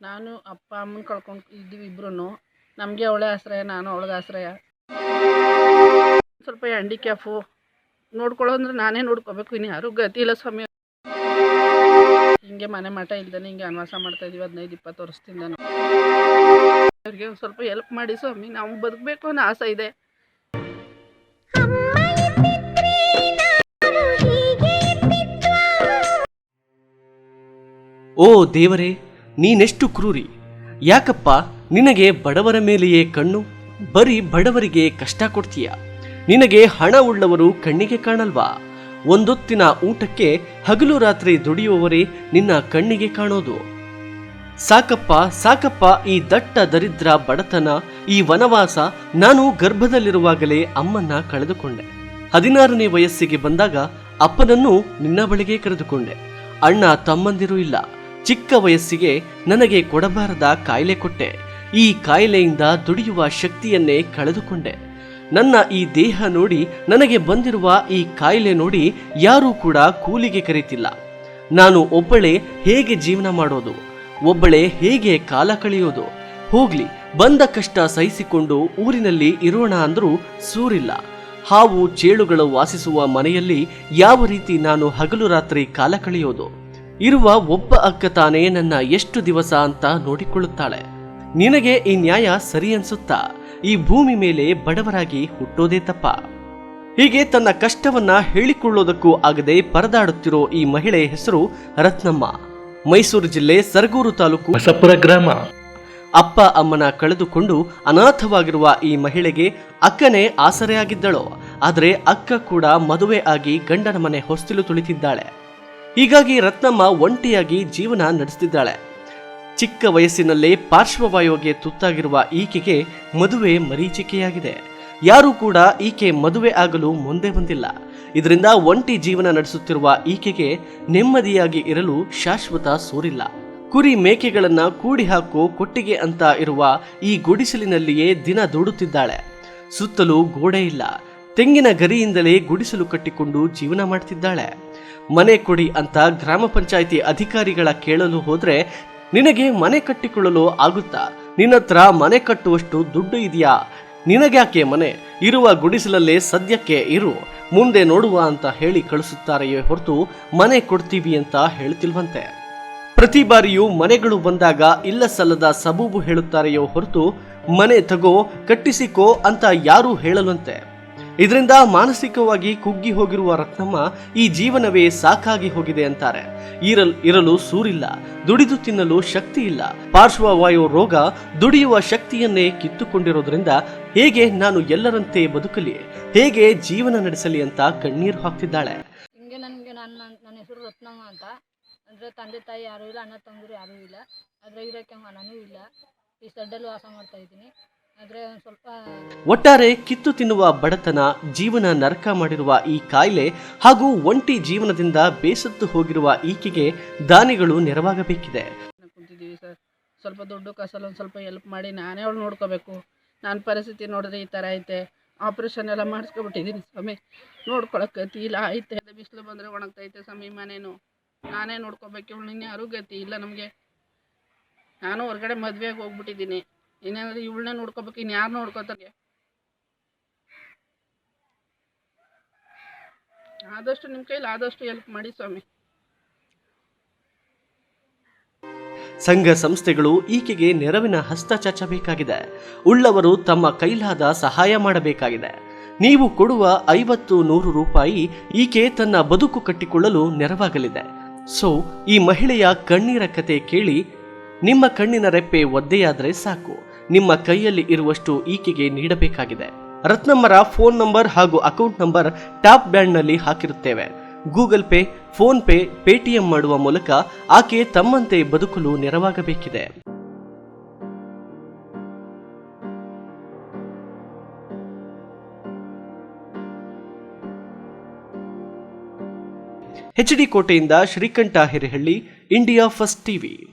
ನಾನು ಅಪ್ಪ ಅಮ್ಮನ ಕಳ್ಕೊಂಡು ಇದ್ದೀವಿ ಇಬ್ರು ನಮಗೆ ಅವಳೆ ಆಶ್ರಯ ನಾನು ಅವಳಿಗೆ ಆಶ್ರಯ. ಸ್ವಲ್ಪ ಹ್ಯಾಂಡಿಕ್ಯಾಫು ನೋಡ್ಕೊಳ್ಳೋ ಅಂದ್ರೆ ನಾನೇ ನೋಡ್ಕೋಬೇಕು. ಇನ್ನು ಯಾರು ಗತಿ ಇಲ್ಲ ಸ್ವಾಮಿ. ಹಿಂಗೆ ಮನೆ ಮಠ ಇಲ್ದಾನೆ ಹಿಂಗೆ ಅನ್ವಾಸ ಮಾಡ್ತಾ ಇದೀವಿ ಹದಿನೈದು ಇಪ್ಪತ್ತು ವರ್ಷದಿಂದ ಅವ್ರಿಗೆ ಒಂದು ಸ್ವಲ್ಪ ಹೆಲ್ಪ್ ಮಾಡಿ ಸ್ವಾಮಿ. ನಾವು ಬದುಕಬೇಕು ಅನ್ನೋ ಆಸೆ ಇದೆ. ಓ ದೇವರೇ ನೀನೆಷ್ಟು ಕ್ರೂರಿ? ಯಾಕಪ್ಪ, ನಿನಗೆ ಬಡವರ ಮೇಲೆಯೇ ಕಣ್ಣು? ಬರೀ ಬಡವರಿಗೆ ಕಷ್ಟ ಕೊಡ್ತೀಯ? ನಿನಗೆ ಹಣ ಉಳ್ಳವರು ಕಣ್ಣಿಗೆ ಕಾಣಲ್ವಾ? ಒಂದೊತ್ತಿನ ಊಟಕ್ಕೆ ಹಗಲು ರಾತ್ರಿ ದುಡಿಯುವವರೇ ನಿನ್ನ ಕಣ್ಣಿಗೆ ಕಾಣೋದು. ಸಾಕಪ್ಪ ಸಾಕಪ್ಪ, ಈ ದಟ್ಟ ದರಿದ್ರ ಬಡತನ, ಈ ವನವಾಸ ನಾನು ಗರ್ಭದಲ್ಲಿರುವಾಗಲೇ ಅಮ್ಮನ್ನ ಕಳೆದುಕೊಂಡೆ. ಹದಿನಾರನೇ ವಯಸ್ಸಿಗೆ ಬಂದಾಗ ಅಪ್ಪನನ್ನು ನಿನ್ನ ಬಳಿಗೆ ಕರೆದುಕೊಂಡೆ. ಅಣ್ಣ ತಮ್ಮಂದಿರು ಇಲ್ಲ. ಚಿಕ್ಕ ವಯಸ್ಸಿಗೆ ನನಗೆ ಕೊಡಬಾರದ ಕಾಯಿಲೆ ಕೊಟ್ಟೆ. ಈ ಕಾಯಿಲೆಯಿಂದ ದುಡಿಯುವ ಶಕ್ತಿಯನ್ನೇ ಕಳೆದುಕೊಂಡೆ. ನನ್ನ ಈ ದೇಹ ನೋಡಿ ನನಗೆ ಬಂದಿರುವ ಈ ಕಾಯಿಲೆ ನೋಡಿ ಯಾರೂ ಕೂಡ ಕೂಲಿಗೆ ಕರೀತಿಲ್ಲ. ನಾನು ಒಬ್ಬಳೇ ಹೇಗೆ ಜೀವನ ಮಾಡೋದು? ಒಬ್ಬಳೇ ಹೇಗೆ ಕಾಲ ಕಳೆಯೋದು? ಹೋಗ್ಲಿ, ಬಂದ ಕಷ್ಟ ಸಹಿಸಿಕೊಂಡು ಊರಿನಲ್ಲಿ ಇರೋಣ ಅಂದ್ರೂ ಸೂರಿಲ್ಲ. ಹಾವು ಚೇಳುಗಳು ವಾಸಿಸುವ ಮನೆಯಲ್ಲಿ ಯಾವ ರೀತಿ ನಾನು ಹಗಲು ರಾತ್ರಿ ಕಾಲ ಕಳೆಯೋದು? ಇರುವ ಒಬ್ಬ ಅಕ್ಕ ತಾನೇ ನನ್ನ ಎಷ್ಟು ದಿವಸ ಅಂತ ನೋಡಿಕೊಳ್ಳುತ್ತಾಳೆ. ನಿನಗೆ ಈ ನ್ಯಾಯ ಸರಿ ಅನ್ಸುತ್ತಾ? ಈ ಭೂಮಿ ಮೇಲೆ ಬಡವರಾಗಿ ಹುಟ್ಟೋದೇ ತಪ್ಪ. ಹೀಗೆ ತನ್ನ ಕಷ್ಟವನ್ನ ಹೇಳಿಕೊಳ್ಳೋದಕ್ಕೂ ಆಗದೆ ಪರದಾಡುತ್ತಿರೋ ಈ ಮಹಿಳೆ ಹೆಸರು ರತ್ನಮ್ಮ. ಮೈಸೂರು ಜಿಲ್ಲೆ ಸರಗೂರು ತಾಲೂಕು ಬಸಪುರ ಗ್ರಾಮ. ಅಪ್ಪ ಅಮ್ಮನ ಕಳೆದುಕೊಂಡು ಅನಾಥವಾಗಿರುವ ಈ ಮಹಿಳೆಗೆ ಅಕ್ಕನೇ ಆಸರೆಯಾಗಿದ್ದಳು. ಆದರೆ ಅಕ್ಕ ಕೂಡ ಮದುವೆ ಆಗಿ ಗಂಡನ ಮನೆ ಹೊಸ್ತಿಲು ತುಳಿತಿದ್ದಾಳೆ. ಹೀಗಾಗಿ ರತ್ನಮ್ಮ ಒಂಟಿಯಾಗಿ ಜೀವನ ನಡೆಸುತ್ತಿದ್ದಾಳೆ ಚಿಕ್ಕ ವಯಸ್ಸಿನಲ್ಲೇ ಪಾರ್ಶ್ವವಾಯುವಿಗೆ ತುತ್ತಾಗಿರುವ ಈಕೆಗೆ ಮದುವೆ ಮರೀಚಿಕೆಯಾಗಿದೆ. ಯಾರೂ ಕೂಡ ಈಕೆ ಮದುವೆ ಆಗಲು ಮುಂದೆ ಬಂದಿಲ್ಲ. ಇದರಿಂದ ಒಂಟಿ ಜೀವನ ನಡೆಸುತ್ತಿರುವ ಈಕೆಗೆ ನೆಮ್ಮದಿಯಾಗಿ ಇರಲು ಶಾಶ್ವತ ಸೂರಿಲ್ಲ. ಕುರಿ ಮೇಕೆಗಳನ್ನ ಕೂಡಿ ಹಾಕು ಕೊಟ್ಟಿಗೆ ಅಂತ ಇರುವ ಈ ಗುಡಿಸಲಿನಲ್ಲಿಯೇ ದಿನ ದೂಡುತ್ತಿದ್ದಾಳೆ. ಸುತ್ತಲೂ ಗೋಡೆ ಇಲ್ಲ. ತೆಂಗಿನ ಗರಿಯಿಂದಲೇ ಗುಡಿಸಲು ಕಟ್ಟಿಕೊಂಡು ಜೀವನ ಮಾಡ್ತಿದ್ದಾಳೆ. ಮನೆ ಕೊಡಿ ಅಂತ ಗ್ರಾಮ ಪಂಚಾಯಿತಿ ಅಧಿಕಾರಿಗಳ ಕೇಳಲು ಹೋದ್ರೆ, ನಿನಗೆ ಮನೆ ಕಟ್ಟಿಕೊಳ್ಳಲು ಆಗುತ್ತಾ? ನಿನ್ನತ್ರ ಮನೆ ಕಟ್ಟುವಷ್ಟು ದುಡ್ಡು ಇದೆಯಾ? ನಿನಗ್ಯಾಕೆ ಮನೆ? ಇರುವ ಗುಡಿಸಲಲ್ಲೇ ಸದ್ಯಕ್ಕೆ ಇರು. ಮುಂದೆ ನೋಡುವ ಅಂತ ಹೇಳಿ ಕಳಿಸುತ್ತಾರೆಯೇ ಹೊರತು ಮನೆ ಕೊಡ್ತೀವಿ ಅಂತ ಹೇಳ್ತಿಲ್ವಂತೆ. ಪ್ರತಿ ಬಾರಿಯೂ ಮನೆಗಳು ಬಂದಾಗ ಇಲ್ಲ ಸಲ್ಲದ ಸಬೂಬು ಹೇಳುತ್ತಾರೆಯೋ ಹೊರತು, ಮನೆ ತಗೋ, ಕಟ್ಟಿಸಿಕೋ ಅಂತ ಯಾರೂ ಹೇಳಲಂತೆ. ಇದರಿಂದ ಮಾನಸಿಕವಾಗಿ ಕುಗ್ಗಿ ಹೋಗಿರುವ ರತ್ನಮ್ಮ ಈ ಜೀವನವೇ ಸಾಕಾಗಿ ಹೋಗಿದೆ ಅಂತಾರೆ. ಇರಲ್, ಇರಲು ಸೂರಿಲ್ಲ, ದುಡಿದು ತಿನ್ನಲು ಶಕ್ತಿ ಇಲ್ಲ. ಪಾರ್ಶ್ವವಾಯು ರೋಗ ದುಡಿಯುವ ಶಕ್ತಿಯನ್ನೇ ಕಿತ್ತುಕೊಂಡಿರೋದ್ರಿಂದ ಹೇಗೆ ನಾನು ಎಲ್ಲರಂತೆ ಬದುಕಲಿ, ಹೇಗೆ ಜೀವನ ನಡೆಸಲಿ ಅಂತ ಕಣ್ಣೀರು ಹಾಕ್ತಿದ್ದಾಳೆ. ಹಿಂಗೆ ನನಗೆ ನನ್ನ ನನ್ನ ಹೆಸರು ರತ್ನಮ್ಮ ಅಂತ. ಅಂದರೆ ತಂದೆ ತಾಯಿ ಯಾರೂ ಇಲ್ಲ, ಅಣ್ಣ ತಂದಿರು ಯಾರೂ ಇಲ್ಲ. ಆದರೆ ಇರೋಕ್ಕೆ ಮನನೂ ಇಲ್ಲ. ಈ ಸಡ್ಡಲ್ಲಿ ವಾಸ ಮಾಡ್ತಾ ಇದ್ದೀನಿ. ಒಟ್ಟಾರೆ ಕಿತ್ತು ತಿನ್ನುವ ಬಡತನ ಜೀವನ ನರಕ ಮಾಡಿರುವ ಈ ಕಾಯಿಲೆ ಹಾಗೂ ಒಂಟಿ ಜೀವನದಿಂದ ಬೇಸತ್ತು ಹೋಗಿರುವ ಈಕೆಗೆ ದಾನಿಗಳು ನೆರವಾಗಬೇಕಿದೆ. ಕುಂತಿದ್ದೀವಿ ಸರ್. ಸ್ವಲ್ಪ ದುಡ್ಡು ಕಸಲು ಒಂದು ಸ್ವಲ್ಪ ಹೆಲ್ಪ್ ಮಾಡಿ ನಾನೇ ಅವಳು ನೋಡ್ಕೋಬೇಕು. ನನ್ನ ಪರಿಸ್ಥಿತಿ ನೋಡಿದ್ರೆ ಈ ಥರ ಐತೆ. ಆಪ್ರೇಷನ್ ಎಲ್ಲ ಮಾಡಿಸ್ಕೊಬಿಟ್ಟಿದ್ದೀನಿ ಸ್ವಾಮಿ. ನೋಡ್ಕೊಳಕ್ಕೆ ಗತಿ ಇಲ್ಲ ಐತೆ. ಬಿಸಿಲು ಬಂದರೆ ಒಣಗ್ತೈತೆ ಸ್ವಾಮಿ ಮನೇನು. ನಾನೇ ನೋಡ್ಕೋಬೇಕು ಇವಳು ನಿನ್ನೆ ಯಾರೂ ಗತಿ ಇಲ್ಲ ನಮಗೆ. ನಾನು ಹೊರಗಡೆ ಮದುವೆಗೆ ಹೋಗ್ಬಿಟ್ಟಿದ್ದೀನಿ. ಇನ್ನೇನಾದ್ರು ಇವಳನ್ನ ನೋಡ್ಕೋಬೇಕು ಇನ್ನು ಯಾರು ನೋಡ್ಕೋತಾರೆ? ಆದಷ್ಟು ನಿಮ್ಮ ಕೈಲಿ ಆದಷ್ಟು ಹೆಲ್ಪ್ ಮಾಡಿ ಸ್ವಾಮಿ. ಸಂಘ ಸಂಸ್ಥೆಗಳು ಈಕೆಗೆ ನೆರವಿನ ಹಸ್ತ ಚಾಚಬೇಕಾಗಿದೆ ಉಳ್ಳವರು ತಮ್ಮ ಕೈಲಾದ ಸಹಾಯ ಮಾಡಬೇಕಾಗಿದೆ. ನೀವು ಕೊಡುವ ಐವತ್ತು ನೂರು ರೂಪಾಯಿ ಈಕೆ ತನ್ನ ಬದುಕು ಕಟ್ಟಿಕೊಳ್ಳಲು ನೆರವಾಗಲಿದೆ. ಸೊ, ಈ ಮಹಿಳೆಯ ಕಣ್ಣೀರ ಕತೆ ಕೇಳಿ ನಿಮ್ಮ ಕಣ್ಣಿನ ರೆಪ್ಪೆ ಒದ್ದೆಯಾದರೆ ಸಾಕು. ನಿಮ್ಮ ಕೈಯಲ್ಲಿ ಇರುವಷ್ಟು ಈಕೆಗೆ ನೀಡಬೇಕಾಗಿದೆ. ರತ್ನಮ್ಮರ ಫೋನ್ ನಂಬರ್ ಹಾಗೂ ಅಕೌಂಟ್ ನಂಬರ್ ಟಾಪ್ ಬ್ಯಾಂಡ್ನಲ್ಲಿ ಹಾಕಿರುತ್ತೇವೆ. Google Pay, PhonePe, Paytm ಮಾಡುವ ಮೂಲಕ ಆಕೆ ತಮ್ಮಂತೆ ಬದುಕಲು ನೆರವಾಗಬೇಕಿದೆ. H D ಕೋಟೆಯಿಂದ Srikantha Hirehalli, India First TV.